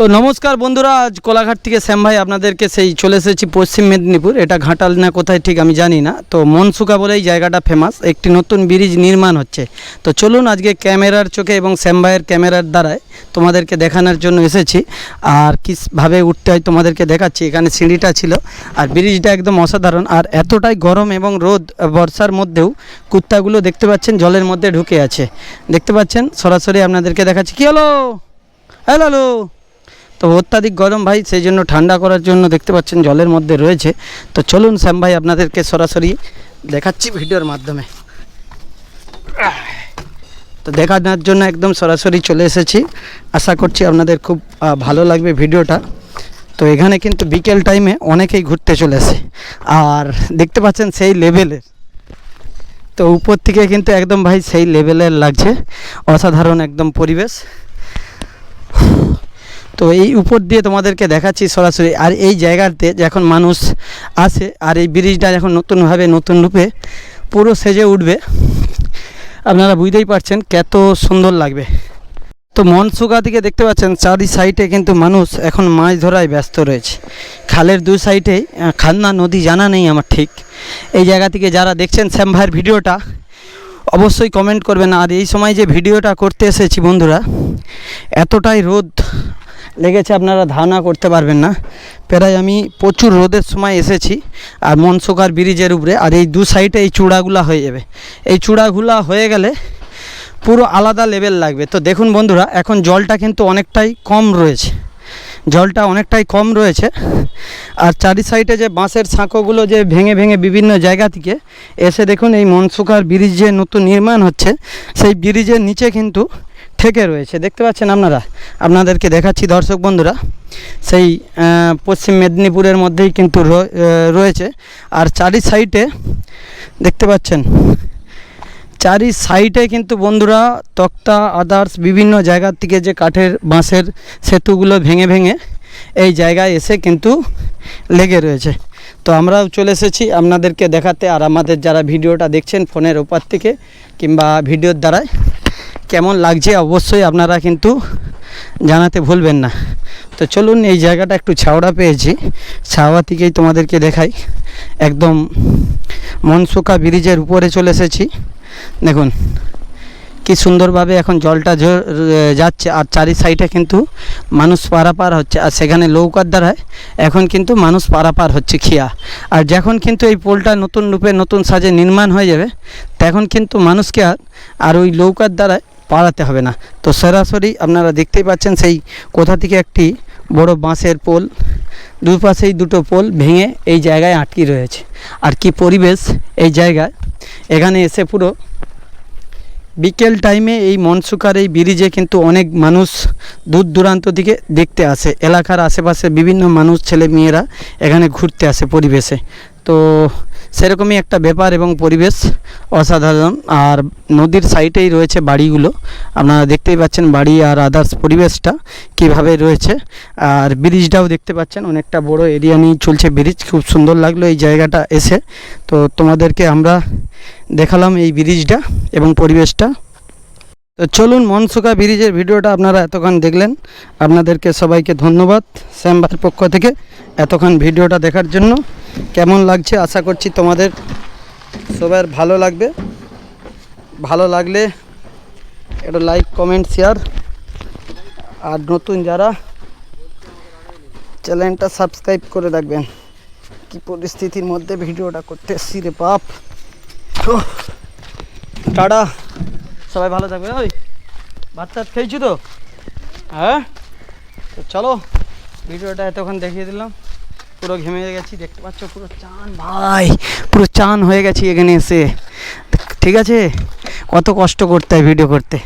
তো নমস্কার বন্ধুরা, আজ কোলাঘাট থেকে শ্যাম ভাই আপনাদেরকে সেই চলে এসেছি পশ্চিম মেদিনীপুর। এটা ঘাটাল না কোথায় ঠিক আমি জানি না। তো মনসুকা বলে এই জায়গাটা ফেমাস একটি নতুন ব্রিজ নির্মাণ হচ্ছে। তো চলুন আজকে ক্যামেরার চোখে এবং শ্যাম ভাইয়ের ক্যামেরার দ্বারায় তোমাদেরকে দেখানোর জন্য এসেছি। আর কীভাবে উঠতে হয় তোমাদেরকে দেখাচ্ছি, এখানে সিঁড়িটা ছিল। আর ব্রিজটা একদম অসাধারণ। আর এতটাই গরম এবং রোদ, বর্ষার মধ্যেও কুত্তাগুলো দেখতে পাচ্ছেন, জলের মধ্যে ঢুকে আছে। দেখতে পাচ্ছেন? সরাসরি আপনাদেরকে দেখাচ্ছি। কী হলো? হ্যালো। তো অত্যাধিক গরম ভাই, সেই জন্য ঠান্ডা করার জন্য দেখতে পাচ্ছেন জলের মধ্যে রয়েছে। তো চলুন শ্যাম ভাই, আপনাদেরকে সরাসরি দেখাচ্ছি ভিডিওর মাধ্যমে। তো দেখানোর জন্য একদম সরাসরি চলে এসেছি। আশা করছি আপনাদের খুব ভালো লাগবে ভিডিওটা। তো এখানে কিন্তু বিকেল টাইমে অনেকেই ঘুরতে চলে আসে। আর দেখতে পাচ্ছেন সেই লেভেলের তো উপর থেকে কিন্তু একদম ভাই সেই লেভেলের লাগছে। অসাধারণ একদম পরিবেশ। তো এই উপর দিয়ে তোমাদেরকে দেখাচ্ছি সরাসরি। আর এই জায়গাতে যখন মানুষ আসে, আর এই ব্রিজটা যখন নতুনভাবে, নতুন রূপে পুরো সেজে উঠবে, আপনারা বুঝতেই পারছেন কত সুন্দর লাগবে। তো মনসুকা থেকে দেখতে পাচ্ছেন, চারি সাইডে কিন্তু মানুষ এখন মাছ ধরায় ব্যস্ত রয়েছে। খালের দু সাইডে খান্না নদী জানা নেই আমার ঠিক। এই জায়গা থেকে যারা দেখছেন শ্যাম ভাইয়ের ভিডিওটা, অবশ্যই কমেন্ট করবেন। আর এই সময় যে ভিডিওটা করতে এসেছি বন্ধুরা, এতটাই রোদ লেগেছে, আপনারা ধারণা করতে পারবেন না। প্রায় আমি প্রচুর রোদের সময় এসেছি, আর মনসুকার ব্রিজের উপরে, আর এই দু সাইডে এই চূড়াগুলা হয়ে যাবে। এই চূড়াগুলা হয়ে গেলে পুরো আলাদা লেভেল লাগবে। তো দেখুন বন্ধুরা, এখন জলটা কিন্তু অনেকটাই কম রয়েছে। জলটা অনেকটাই কম রয়েছে, আর চারি সাইডে যে বাঁশের সাঁকোগুলো যে ভেঙে ভেঙে বিভিন্ন জায়গা থেকে এসে দেখুন এই মনসুকার ব্রিজ যে নতুন নির্মাণ হচ্ছে। সেই ব্রিজের নিচে কিন্তু ঠেকে রয়েছে। দেখতে পাচ্ছেন আপনারা? আপনাদেরকে দেখাচ্ছি দর্শক বন্ধুরা। সেই পশ্চিম মেদিনীপুরের মধ্যেই কিন্তু রয়েছে। আর চারি সাইডে দেখতে পাচ্ছেন, চারি সাইডে কিন্তু বন্ধুরা তক্তা, আদার্স বিভিন্ন জায়গার থেকে যে কাঠের, বাঁশের সেতুগুলো ভেঙে ভেঙে এই জায়গায় এসে কিন্তু লেগে রয়েছে। তো আমরাও চলে এসেছি আপনাদেরকে দেখাতে। আর আমাদের যারা ভিডিওটা দেখছেন ফোনের ওপার থেকে কিংবা ভিডিওর দ্বারায় কেমন লাগছে অবশ্যই আপনারা কিন্তু জানাতে ভুলবেন না। তো চলুন এই জায়গাটা একটু ছাওড়া পেয়েছি। ছাওয়া থেকেই তোমাদেরকে দেখাই। একদম মনসুকা ব্রিজের উপরে চলে এসেছি। দেখুন, কি সুন্দরভাবে এখন জলটা যাচ্ছে আর চারি সাইডে কিন্তু মানুষ পারাপার হচ্ছে আর সেখানে নৌকার দ্বারায় এখন কিন্তু মানুষ পারাপার হচ্ছে খিয়া। আর যখন কিন্তু এই পোলটা নতুন রূপে নতুন সাজে নির্মাণ হয়ে যাবে, তখন কিন্তু মানুষকে আর আর ওই নৌকার দ্বারায় পারাতে হবে না। তো সরাসরি আপনারা দেখতেই পাচ্ছেন সেই কোথা থেকে একটি বড় বাঁশের পোল, দুপাশেই দুটো পোল ভেঙে এই জায়গায় আটকে রয়েছে। আর কি পরিবেশ এই জায়গায়? এখানে এসে পুরো বিকেল টাইমে এই মনসুকার এই ব্রিজে কিন্তু অনেক মানুষ দূর দূরান্ত থেকে দেখতে আসে। এলাকার আশেপাশে বিভিন্ন মানুষ, ছেলে মেয়েরা এখানে ঘুরতে আসে পরিবেশে। তো সেরকমই একটা ব্যাপার এবং পরিবেশ অসাধারণ। আর নদীর সাইডেই রয়েছে বাড়িগুলো। আপনারা দেখতেই পাচ্ছেন বাড়ি আর আদার্স পরিবেশটা কীভাবে রয়েছে। আর ব্রিজটাও দেখতে পাচ্ছেন, অনেকটা বড় এরিয়া নিয়ে চলছে ব্রিজ খুব সুন্দর লাগল এই জায়গাটা এসে। তো তোমাদেরকে আমরা দেখালাম এই ব্রিজটা এবং পরিবেশটা। তো চলুন মনসুকা ব্রিজের ভিডিওটা আপনারা এতক্ষণ দেখলেন। আপনাদেরকে সবাইকে ধন্যবাদ শ্যামবার পক্ষ থেকে। এতক্ষণ ভিডিওটা দেখার জন্য কেমন লাগছে আশা করছি তোমাদের সবার ভালো লাগবে। ভালো লাগলে একটা লাইক, কমেন্ট, শেয়ার। আর নতুন যারা চ্যানেলটা সাবস্ক্রাইব করে রাখবেন, কি পরিস্থিতির মধ্যে ভিডিওটা করতে এসছি রে বাপ। টাটা। সবাই ভালো থাকবে, ওই ভাত টাত খেয়েছি তো? হ্যাঁ? তো চলো, ভিডিওটা এতক্ষণ দেখিয়ে দিলাম। পুরো ঘেমে গেছি, দেখতে পাচ্ছ পুরো চান, ভাই, পুরো চান হয়ে গেছি এখানে এসে। ঠিক আছে? কত কষ্ট করতে হয় ভিডিও করতে।